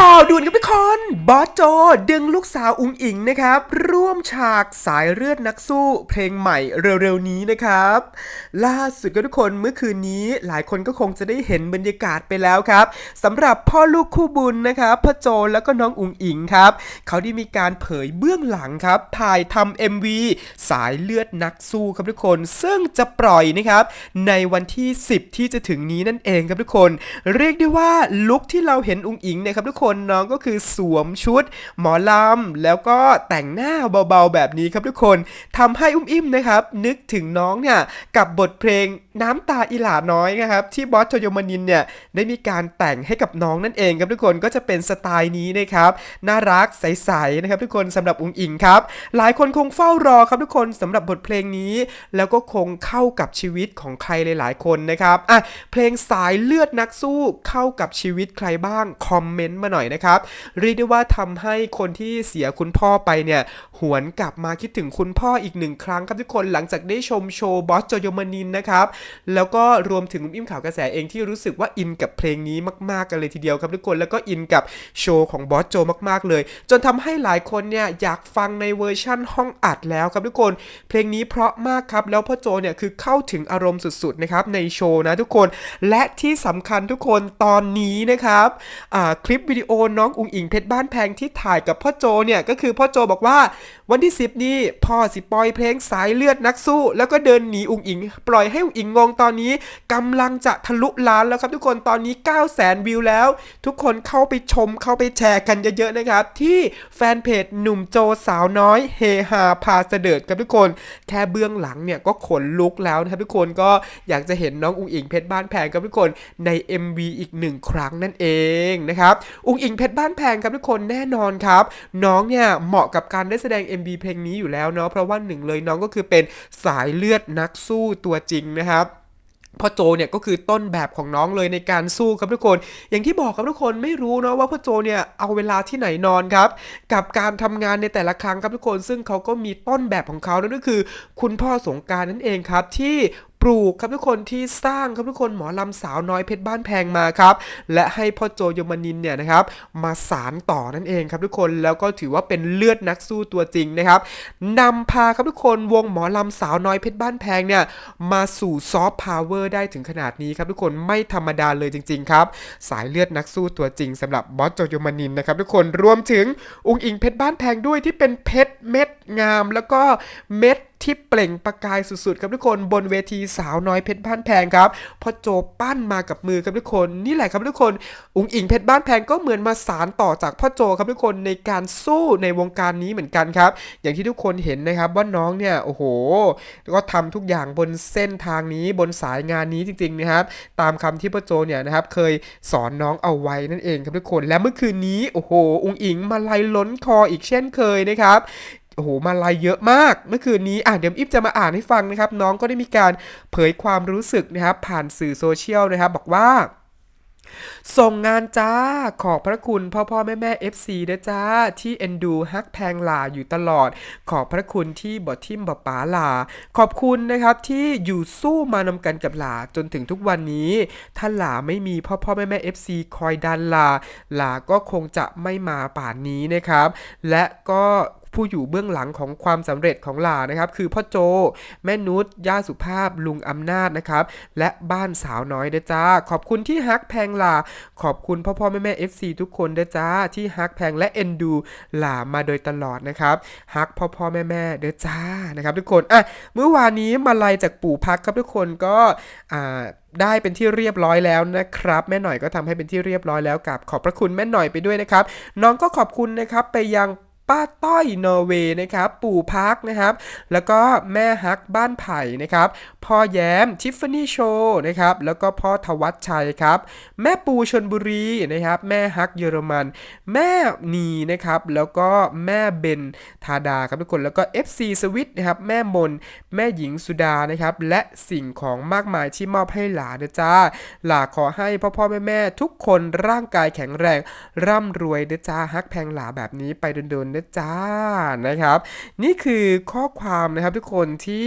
ข่าวด่วนกับทุกคนบอสโจดึงลูกสาวอุงอิงนะครับ ร่วมฉากสายเลือดนักสู้ เพลงใหม่เร็วๆนี้นะครับ ล่าสุดก็ทุกคนเมื่อคืนนี้หลายคนก็คงจะได้เห็นบรรยากาศไปแล้วครับสำหรับพ่อลูกคู่บุญนะครับพ่อโจแล้วก็น้องอุงอิงครับ เขาได้มีการเผยเบื้องหลังครับ ถ่ายทำ MV สายเลือดนักสู้ครับทุกคน ซึ่งจะปล่อยนะครับ ในวันที่ 10 ที่จะถึงนี้นั่นเองครับทุกคน เรียกได้ว่าลุคที่เราเห็นอุงอิงเนะครับทุกคนน้องก็คือสวมชุด หมอลำ แล้วก็แต่งหน้าเบาๆแบบนี้ครับทุกคนทำให้อุ้มอิ่มนะครับ นึกถึงน้องเนี่ยกับบทเพลง น้ำตาอิหลาน้อยนะครับที่บอสโทโยมานินเนี่ยได้มีการแต่งให้กับน้องนั่นเองครับทุกคนก็จะเป็นสไตล์นี้นะครับน่ารักใสๆนะครับทุกคนสำหรับอุงอิงครับหลายคนคงเฝ้ารอครับทุกคนสำหรับบทเพลงนี้ แล้วก็คงเข้ากับชีวิตของใครหลาย ๆ คนนะครับอะเพลงสายเลือดนักสู้เข้ากับชีวิตใครบ้างคอมเมนต์มาหน่อยนะครับเรียกได้ว่าทำให้คนที่เสียคุณพ่อไปเนี่ยหวนกลับมาคิดถึงคุณพ่ออีกหนึ่งครั้งครับทุกคนหลังจากได้ชมโชว์บอสโจโยมานินนะครับแล้วก็รวมถึงอิ่มข่าวกระแสเองที่รู้สึกว่าอินกับเพลงนี้มากๆกันเลยทีเดียวครับทุกคนแล้วก็อินกับโชว์ของบอสโจมากๆเลย จนทำให้หลายคนเนี่ยอยากฟังในเวอร์ชั่นห้องอัดแล้วครับทุกคน เพลงนี้เพราะมากครับแล้วพ่อโจเนี่ยคือเข้าถึงอารมณ์สุดๆนะครับในโชว์นะทุกคน และที่สำคัญทุกคนตอนนี้นะครับคลิปวิดีโอน้องอุงอิงเพชรบ้านแพงที่ถ่ายกับพ่อโจเนี่ยก็คือพ่อโจบอกว่าวันที่ 10 นี้พ่อสิปล่อยเพลงสายเลือดนักสู้ แล้วก็เดินหนีอุงอิง ปล่อยให้อุงอิงงงตอนนี้กำลังจะทะลุล้านแล้วครับทุกคนตอนนี้ 9 0 0 0 0 0 วิวแล้ว ทุกคนเข้าไปชมเข้าไปแชร์กันเยอะๆนะครับ ที่แฟนเพจหนุ่มโจสาวน้อยเฮฮาพาเสดิร์ดครับทุกคน แค่เบื้องหลังเนี่ยก็ขนลุกแล้วนะครับทุกคนก็อยากจะเห็นน้องอุงอิงเพชรบ้านแพงครับทุกคนใน MV อีกหนึ่งครั้งนั่นเองนะครับอุงอิงเพชรบ้านแพงครับทุกคนแน่นอนครับ น้องเนี่ยเหมาะกับการได้แสดง MV เพลงนี้อยู่แล้วเนาะเพราะว่าหนึ่งเลยน้องก็คือเป็นสายเลือดนักสู้ตัวจริงนะครับ พ่อโจเนี่ยก็คือต้นแบบของน้องเลยในการสู้ครับทุกคน อย่างที่บอกครับทุกคนไม่รู้เนาะว่าพ่อโจเนี่ยเอาเวลาที่ไหนนอนครับ กับการทำงานในแต่ละครั้งครับทุกคน ซึ่งเขาก็มีต้นแบบของเขานั่นก็คือ คุณพ่อสงการนั่นเองครับที่ปลูกครับทุกคนที่สร้างครับทุกคนหมอลำสาวน้อยเพชรบ้านแพงมาครับ และให้พ่อโจยมนินเนี่ยนะครับมาสารต่อนั่นเองครับทุกคนแล้วก็ถือว่าเป็นเลือดนักสู้ตัวจริงนะครับนำพาครับทุกคนวงหมอลำสาวน้อยเพชรบ้านแพงเนี่ยมาสู่ซอฟต์พาวเวอร์ได้ถึงขนาดนี้ครับทุกคนไม่ธรรมดาเลยจริงๆครับสายเลือดนักสู้ตัวจริงสำหรับบอสโจยมนินนะครับทุกคนรวมถึงองอิงเพชรบ้านแพงด้วยที่เป็นเพชรเม็ดงาม แล้วก็เม็ด ที่เปล่งประกายสุดๆครับทุกคนบนเวทีสาวน้อยเพชรบ้านแพงครับพอโจปั้นมากับมือครับทุกคนนี่แหละครับทุกคน อุ๋งอิงเพชรบ้านแพงก็เหมือนมาสารต่อจากพ่อโจครับทุกคนในการสู้ในวงการนี้เหมือนกันครับ อย่างที่ทุกคนเห็นนะครับว่าน้องเนี่ยโอ้โห ก็ทำทุกอย่างบนเส้นทางนี้บนสายงานนี้จริงๆนะครับ ตามคำที่พ่อโจเนี่ยนะครับเคยสอนน้องเอาไว้นั่นเองครับทุกคนและเมื่อคืนนี้โอ้โห อุ๋งอิงมาลัยล้นคออีกเช่นเคยนะครับ โอ้โหมาลายเยอะมาก เมื่อคืนนี้อะเดี๋ยวอิฟจะมาอ่านให้ฟังนะครับ น้องก็ได้มีการเผยความรู้สึกนะครับผ่านสื่อโซเชียลนะครับบอกว่าส่งงานจ้า ขอบพระคุณพ่อพ่อแม่แม่ FC นะจ้า ที่เอ็นดูฮักแพงหลาอยู่ตลอด ขอบพระคุณที่บอทิมบอป๋าหลา ขอบคุณนะครับที่อยู่สู้มานำกันกับหลาจนถึงทุกวันนี้ ถ้าหลาไม่มีพ่อพ่อแม่แม่ FC คอยดันหลา หลาก็คงจะไม่มาป่านนี้นะครับ และก็ ผู้อยู่เบื้องหลังของความสำเร็จของหลานะครับ คือพ่อโจ แม่นุชย่าสุภาพลุงอำนาจนะครับ และบ้านสาวน้อยเด้อจ้า ขอบคุณที่ฮักแพงหลา ขอบคุณพ่อพ่อแม่แม่ FC ทุกคนเด้อจ้า ที่ฮักแพงและเอ็นดูหลามาโดยตลอดนะครับฮักพ่อพ่อแม่แม่เด้อจ้านะครับ ทุกคนอะเมื่อวานนี้มาลัยจากปู่พักครับทุกคนก็อ่าได้เป็นที่เรียบร้อยแล้วนะครับ แม่หน่อยก็ทำให้เป็นที่เรียบร้อยแล้วกับขอบพระคุณแม่หน่อยไปด้วยนะครับ น้องก็ขอบคุณนะครับไปยัง ป้าต้อยนอร์เวย์นะครับปู่พักนะครับ แล้วก็แม่ฮักบ้านไผ่นะครับพ่อแย้มทิฟฟานี่โชว์นะครับแล้วก็พ่อทวัชชัยครับ แม่ปูชนบุรีนะครับแม่ฮักเยอรมัน แม่นีนะครับแล้วก็แม่เบนทาดาครับทุกคนแล้วก็ FC สวิตนะครับแม่มน แม่หญิงสุดานะครับและสิ่งของมากมายที่มอบให้หลานนะจ้าหลาขอให้พ่อพ่อแม่แม่ทุกคนร่างกายแข็งแรง ร่ำรวยนะจ้าฮักแพงหลาแบบนี้ไปโดนๆนะจ้านะครับ นี่คือข้อความนะครับทุกคนที่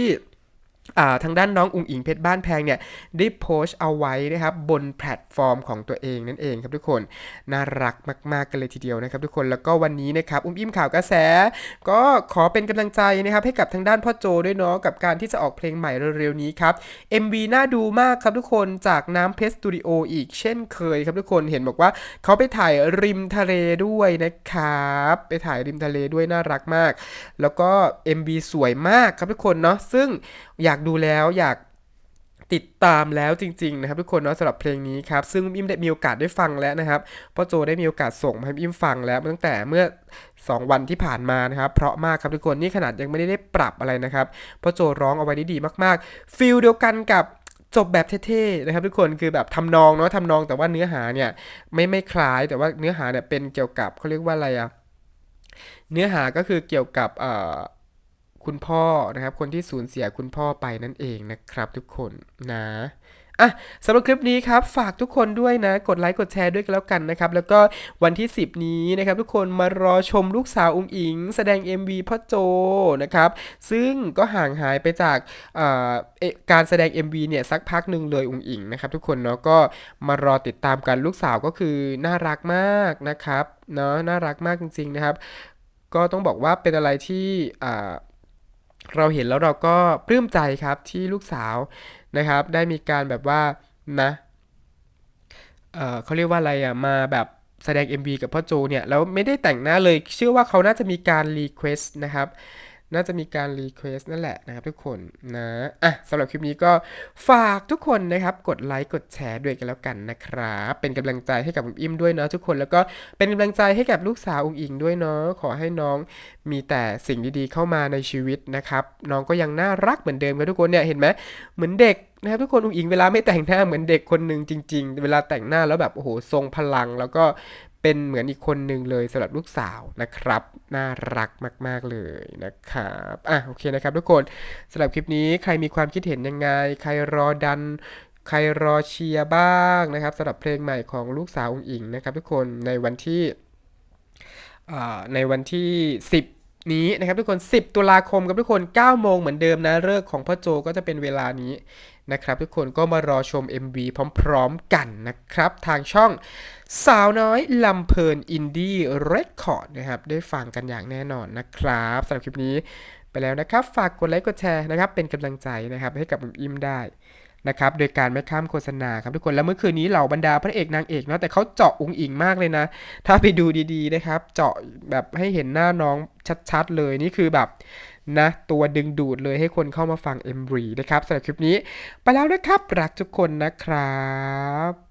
ทางด้านน้องอุ๋งอิงเพชรบ้านแพงเนี่ยได้โพสต์เอาไว้นะครับบนแพลตฟอร์มของตัวเองนั่นเองครับทุกคนน่ารักมากๆกันเลยทีเดียวนะครับทุกคนแล้วก็วันนี้นะครับอุ้มอิ่มข่าวกระแส ก็ขอเป็นกำลังใจนะครับให้กับทางด้านพ่อโจด้วยเนาะกับการที่จะออกเพลงใหม่เร็วๆนี้ครับ MV น่าดูมากครับทุกคนจากน้ำเพชรสตูดิโออีกเช่นเคยครับทุกคนเห็นบอกว่าเขาไปถ่ายริมทะเลด้วยนะครับไปถ่ายริมทะเลด้วยน่ารักมาก แล้วก็ MV สวยมากครับทุกคนเนาะซึ่งอยากดูแล้วอยากติดตามแล้วจริงๆนะครับทุกคนเนาะสำหรับเพลงนี้ครับซึ่งอิมได้มีโอกาสได้ฟังแล้วนะครับพ่อโจได้มีโอกาสส่งมาให้อิมฟังแล้วตั้งแต่เมื่อ 2 วันที่ผ่านมานะครับเพราะมากครับทุกคนนี่ขนาดยังไม่ได้ได้ปรับอะไรนะครับพ่อโจร้องเอาไว้ได้ดีมากๆฟิลเดียวกันกับจบแบบเท่ๆนะครับทุกคนคือแบบทำนองเนาะทำนองแต่ว่าเนื้อหาเนี่ยไม่ไม่คล้ายแต่ว่าเนื้อหาเนี่ยเป็นเกี่ยวกับเขาเรียกว่าอะไรอะเนื้อหาก็คือเกี่ยวกับเอ่อ คุณพ่อนะครับ คนที่สูญเสียคุณพ่อไปนั่นเองนะครับ ทุกคนนะอะสำหรับคลิปนี้ครับ ฝากทุกคนด้วยนะ กดไลค์กดแชร์ด้วยกันแล้วกันนะครับ แล้วก็วันที่ 10 นี้นะครับ ทุกคนมารอชมลูกสาวอุงอิง แสดง MV พ่อโจนะครับ ซึ่งก็ห่างหายไปจากเออการแสดง MV เนี่ยสักพักหนึ่งเลยอุงอิงนะครับ ทุกคนเนาะก็มารอติดตามกันลูกสาวก็คือน่ารักมากนะครับเนาะน่ารักมากจริง ๆนะครับ ก็ต้องบอกว่าเป็นอะไรที่อ่า เราเห็นแล้วเราก็ปลื้มใจครับที่ลูกสาวนะครับ ได้มีการแบบว่านะเเขาเรียกว่าอะไรอะมาแบบแสดง MV กับพ่อโจเนี่ยแล้วไม่ได้แต่งหน้าเลย เชื่อว่าเขาน่าจะมีการรีเควสต์นะครับ น่าจะมีการรีเควส์นั่นแหละนะครับทุกคนนะอะสำหรับคลิปนี้ก็ฝากทุกคนนะครับ กดไลค์กดแชร์ด้วยกันแล้วกันนะครับ เป็นกำลังใจให้กับอุ๋มอิ่มด้วยเนาะทุกคนแล้วก็เป็นกำลังใจให้กับลูกสาวอุ๋งอิงด้วยเนาะขอให้น้องมีแต่สิ่งดีๆเข้ามาในชีวิตนะครับ น้องก็ยังน่ารักเหมือนเดิมครับทุกคนเนี่ยเห็นไหมเหมือนเด็กนะครับทุกคนอุ๋งอิงเวลาไม่แต่งหน้าเหมือนเด็กคนหนึ่งจริง ๆ เวลาแต่งหน้าแล้วแบบโอ้โหทรงพลังแล้วก็ เป็นเหมือนอีกคนหนึ่งเลยสำหรับลูกสาวนะครับ น่ารักมาก ๆ เลยนะครับอะโอเคนะครับทุกคนสำหรับคลิปนี้ใครมีความคิดเห็นยังไง ใครรอดัน ใครรอเชียร์บ้างนะครับสำหรับเพลงใหม่ของลูกสาวองค์อิงนะครับ ทุกคนในวันที่ในวันที่ 10 นี้นะครับทุกคน 10 ตุลาคมครับทุกคน 9 โมงเหมือนเดิมนะเลิกของพ่อโจก็จะเป็นเวลานี้นะครับทุกคนก็มารอชม MV พร้อมๆกันนะครับ ทางช่องสาวน้อยลำเพลินอินดี้เรคคอร์ดนะครับ ได้ฟังกันอย่างแน่นอนนะครับสำหรับคลิปนี้ไปแล้วนะครับ ฝากกดไลค์กดแชร์นะครับ เป็นกำลังใจนะครับให้กับอิมอิมได้ นะครับโดยการไม่ข้ามโฆษณาครับทุกคนแล้วเมื่อคืนนี้เหล่าบรรดาพระเอกนางเอกเนาะแต่เขาเจาะองค์อิงมากเลยนะ ถ้าไปดูดีๆนะครับ เจาะแบบให้เห็นหน้าน้องชัดๆเลยนี่คือแบบนะตัวดึงดูดเลยให้คนเข้ามาฟัง MV นะครับสำหรับคลิปนี้ ไปแล้วนะครับ รักทุกคนนะครับ